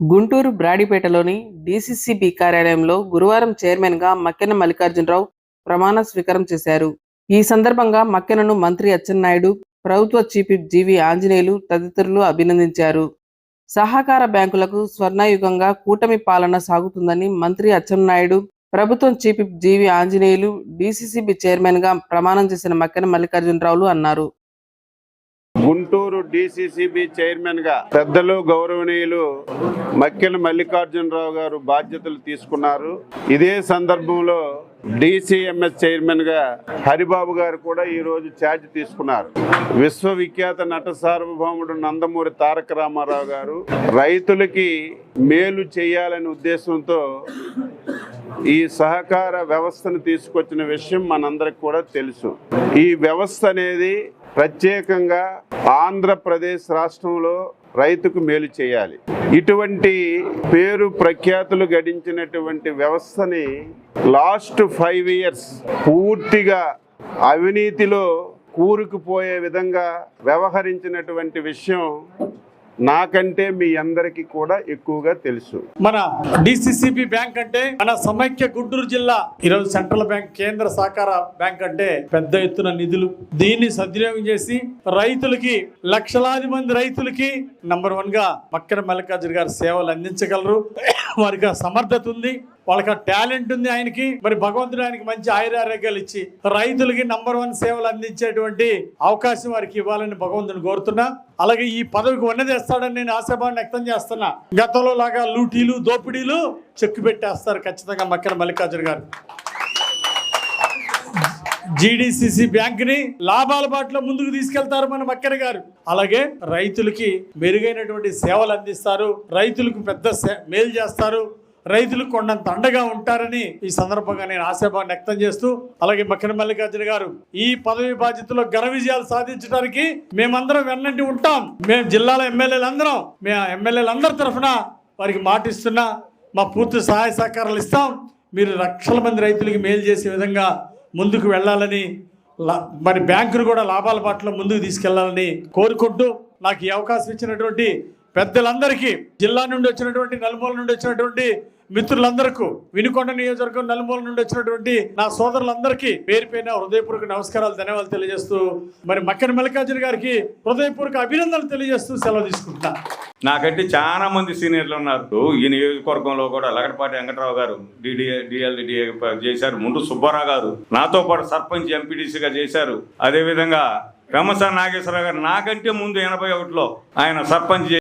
Guntur బ్రాడీపేటలోని DCCB కార్యాలయంలో గురువారం చైర్మన్గా మక్కెన మల్లికార్జునరావు ప్రమాణ స్వీకారం చేశారు. ఈ సందర్భంగా మక్కెనను మంత్రి అచ్చెన్నాయుడు ప్రభుత్వ చీఫ్ జీవి ఆంజనేయులు తదితరులు అభినందించారు. సహకార బ్యాంకులకు స్వర్ణయుగంగా కూటమి పాలన సాగుతుందని మంత్రి అచ్చెన్నాయుడు ప్రభుత్వం చీఫ్ జీవి ఆంజనేయులు డీసీసీబీ చైర్మన్గా ప్రమాణం చేసిన మక్కెన మల్లికార్జునరావులు అన్నారు. గుంటూరు డిసిసిబి చైర్మన్గా పెద్దలు గౌరవనీయులు మక్కెల మల్లికార్జునరావు గారు బాధ్యతలు తీసుకున్నారు. ఇదే సందర్భంలో డిసిఎంఎస్ చైర్మన్గా హరిబాబు గారు కూడా ఈ రోజు ఛార్జ్ తీసుకున్నారు. విశ్వవిఖ్యాత నట సార్వభౌముడు నందమూరి తారక రామారావు గారు రైతులకి మేలు చేయాలనే ఉద్దేశంతో ఈ సహకార వ్యవస్థను తీసుకొచ్చిన విషయం మనందరికి కూడా తెలుసు. ఈ వ్యవస్థ అనేది ప్రత్యేకంగా ఆంధ్రప్రదేశ్ రాష్ట్రంలో రైతుకు మేలు చేయాలి. ఇటువంటి పేరు ప్రఖ్యాతులు గడించినటువంటి వ్యవస్థని లాస్ట్ ఫైవ్ ఇయర్స్ పూర్తిగా అవినీతిలో కూరుకుపోయే విధంగా వ్యవహరించినటువంటి విషయం నాకంటే మీ అందరికీ కూడా ఎక్కువగా తెలుసు. మన డిసిసిబి బ్యాంక్ అంటే మన సమైక్య గుంటూరు జిల్లా ఈరోజు సెంట్రల్ బ్యాంక్ కేంద్ర సహకార బ్యాంక్ అంటే పెద్ద ఎత్తున నిధులు. దీన్ని సద్వినియోగం చేసి రైతులకి లక్షలాది మంది రైతులకి నంబర్ వన్గా మక్కర మల్లికార్జున గారు సేవలు అందించగలరు. వారికి ఆ సమర్థత ఉంది వాళ్ళకి ఆ టాలెంట్ ఉంది ఆయనకి. మరి భగవంతుడు ఆయనకి మంచి ఆయురారోగ్యాలు ఇచ్చి రైతులకి నంబర్ వన్ సేవలు అందించేటువంటి అవకాశం వారికి ఇవ్వాలని భగవంతుని కోరుతున్నా. అలాగే ఈ పదవికి ఉన్నదేస్తాడని నేను ఆశాభావం వ్యక్తం చేస్తున్నా. గతంలో లాగా లూటీలు దోపిడీలు చెక్కు పెట్టేస్తారు ఖచ్చితంగా మక్కన మల్లికార్జున గారు. జీడిసిసి బ్యాంక్ని లాభాల బాటలో ముందుకు తీసుకెళ్తారు మన మక్కర్ గారు. అలాగే రైతులకి మెరుగైనటువంటి సేవలు అందిస్తారు. రైతులకు పెద్ద సే- మేలు చేస్తారు. రైతులకు కొండంత అండగా ఉంటారని ఈ సందర్భంగా నేను ఆశాభావం వ్యక్తం చేస్తూ అలాగే మక్కన మల్లికార్జున గారు ఈ పదవి బాధ్యతలో ఘన విజయాలు సాధించడానికి మేమందరం వెన్నంటి ఉంటాం. మేము జిల్లాల ఎమ్మెల్యేలందరం మేము ఎమ్మెల్యేలందరి తరఫున వారికి మాటిస్తున్నా మా పూర్తి సహాయ సహకారాలు ఇస్తాం. మీరు లక్షల మంది రైతులకి మేలు చేసే విధంగా ముందుకు వెళ్ళాలని లా- మరి బ్యాంకును కూడా లాభాల బాటలో ముందుకు తీసుకెళ్ళాలని కోరుకుంటూ నాకు ఈ అవకాశం ఇచ్చినటువంటి పెద్దలందరికీ జిల్లా నుండి వచ్చినటువంటి నలుమూల నుండి వచ్చినటువంటి మిత్రులందరికీ వినుకొండ నియోజకవర్గం నలుమూల నుండి వచ్చినటువంటి నా సోదరులందరికీ పేరుపైన హృదయపూర్వక నమస్కారాలు ధన్యవాదాలు తెలియజేస్తూ మరి మక్కన మల్లికార్జున గారికి హృదయపూర్వక అభినందనలు తెలియజేస్తూ సెలవు తీసుకుంటున్నాను నాకంటే చాలా మంది సీనియర్లు ఉన్నారు. ఈ నియోజకవర్గంలో కూడా లగడపాటి వెంకటరావు గారు డిడిఏ డిఎల్డిఏ చేశారు. ముందు సుబ్బారావు గారు నాతో పాటు సర్పంచ్ ఎంపీటీసీగా చేశారు. అదేవిధంగా రమసా నాగేశ్వరరావు గారు నాకంటే ముందు ఎనభై ఒకటిలో ఆయన సర్పంచ్